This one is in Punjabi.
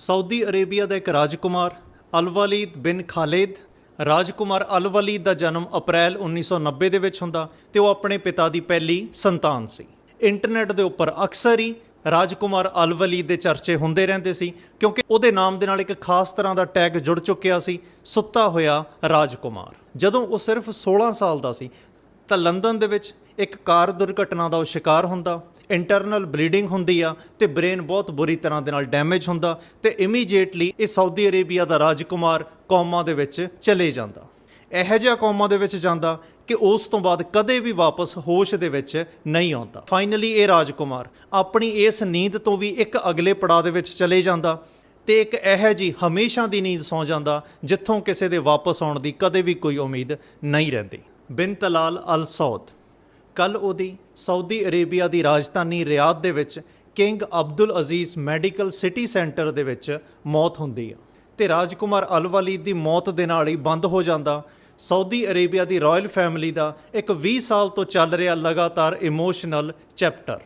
ਸਾਊਦੀ ਅਰੇਬੀਆ ਦਾ ਇੱਕ ਰਾਜਕੁਮਾਰ, ਅਲਵਲੀਦ ਬਿਨ ਖਾਲਿਦ। ਰਾਜਕੁਮਾਰ ਅਲਵਲੀਦ ਦਾ ਜਨਮ ਅਪ੍ਰੈਲ 1990 ਦੇ ਵਿੱਚ ਹੁੰਦਾ ਤੇ ਉਹ ਆਪਣੇ ਪਿਤਾ ਦੀ ਪਹਿਲੀ ਸੰਤਾਨ ਸੀ। ਇੰਟਰਨੈਟ ਦੇ ਉੱਪਰ ਅਕਸਰ ਹੀ ਰਾਜਕੁਮਾਰ ਅਲਵਲੀਦ ਦੇ ਚਰਚੇ ਹੁੰਦੇ ਰਹਿੰਦੇ ਸੀ ਕਿਉਂਕਿ ਉਹਦੇ ਨਾਮ ਦੇ ਨਾਲ ਇੱਕ ਖਾਸ ਤਰ੍ਹਾਂ ਦਾ ਟੈਗ ਜੁੜ ਚੁੱਕਿਆ ਸੀ, ਸੁੱਤਾ ਹੋਇਆ ਰਾਜਕੁਮਾਰ। ਜਦੋਂ ਉਹ ਸਿਰਫ 16 ਸਾਲ ਦਾ ਸੀ ਤਾਂ ਲੰਡਨ ਦੇ ਵਿੱਚ ਇੱਕ ਕਾਰ ਦੁਰਘਟਨਾ ਦਾ ਉਹ ਸ਼ਿਕਾਰ ਹੁੰਦਾ ਇੰਟਰਨਲ ਬਲੀਡਿੰਗ ਹੁੰਦੀ ਆ ਤੇ ਬ੍ਰੇਨ ਬਹੁਤ ਬੁਰੀ ਤਰ੍ਹਾਂ ਦੇ ਨਾਲ ਡੈਮੇਜ ਹੁੰਦਾ ਤੇ ਇਮੀਡੀਏਟਲੀ ਇਹ ਸਾਊਦੀ ਅਰੇਬੀਆ ਦਾ ਰਾਜਕੁਮਾਰ ਕੌਮਾਂ ਦੇ ਵਿੱਚ ਚਲੇ ਜਾਂਦਾ। ਇਹੋ ਜਿਹਾ ਕੌਮਾਂ ਦੇ ਵਿੱਚ ਜਾਂਦਾ ਕਿ ਉਸ ਤੋਂ ਬਾਅਦ ਕਦੇ ਵੀ ਵਾਪਸ ਹੋਸ਼ ਦੇ ਵਿੱਚ ਨਹੀਂ ਆਉਂਦਾ। ਫਾਈਨਲੀ ਇਹ ਰਾਜਕੁਮਾਰ ਆਪਣੀ ਇਸ ਨੀਂਦ ਤੋਂ ਵੀ ਇੱਕ ਅਗਲੇ ਪੜਾਅ ਦੇ ਵਿੱਚ ਚਲੇ ਜਾਂਦਾ ਤੇ ਇੱਕ ਇਹੋ ਜੀ ਹਮੇਸ਼ਾ ਦੀ ਨੀਂਦ ਸੌ ਜਾਂਦਾ ਜਿੱਥੋਂ ਕਿਸੇ ਦੇ ਵਾਪਸ ਆਉਣ ਦੀ ਕਦੇ ਵੀ ਕੋਈ ਉਮੀਦ ਨਹੀਂ ਰਹਿੰਦੀ। ਬਿਨ ਤਲਾਲ ਅਲ ਸੌਦ ਕੱਲ ਉਹਦੀ ਸਾਊਦੀ ਅਰੇਬੀਆ ਦੀ ਰਾਜਧਾਨੀ ਰਿਆਦ ਦੇ ਵਿੱਚ king Abdul Aziz medical city centre ਦੇ ਵਿੱਚ ਮੌਤ ਹੁੰਦੀ ਆ। ਤੇ ਰਾਜਕੁਮਾਰ ਅਲ ਦੀ ਮੌਤ ਦੇ ਨਾਲ ਹੀ ਬੰਦ ਹੋ ਜਾਂਦਾ। ਸਾਊਦੀ ਅਰੇਬੀਆ ਦੀ ਰਾਇਲ ਫੈਮਿਲੀ ਦਾ ਇੱਕ 20 ਸਾਲ ਤੋਂ ਚੱਲ ਰਿਹਾ ਲਗਾਤਾਰ ਇਮੋਸ਼ਨਲ ਚੈਪਟਰ।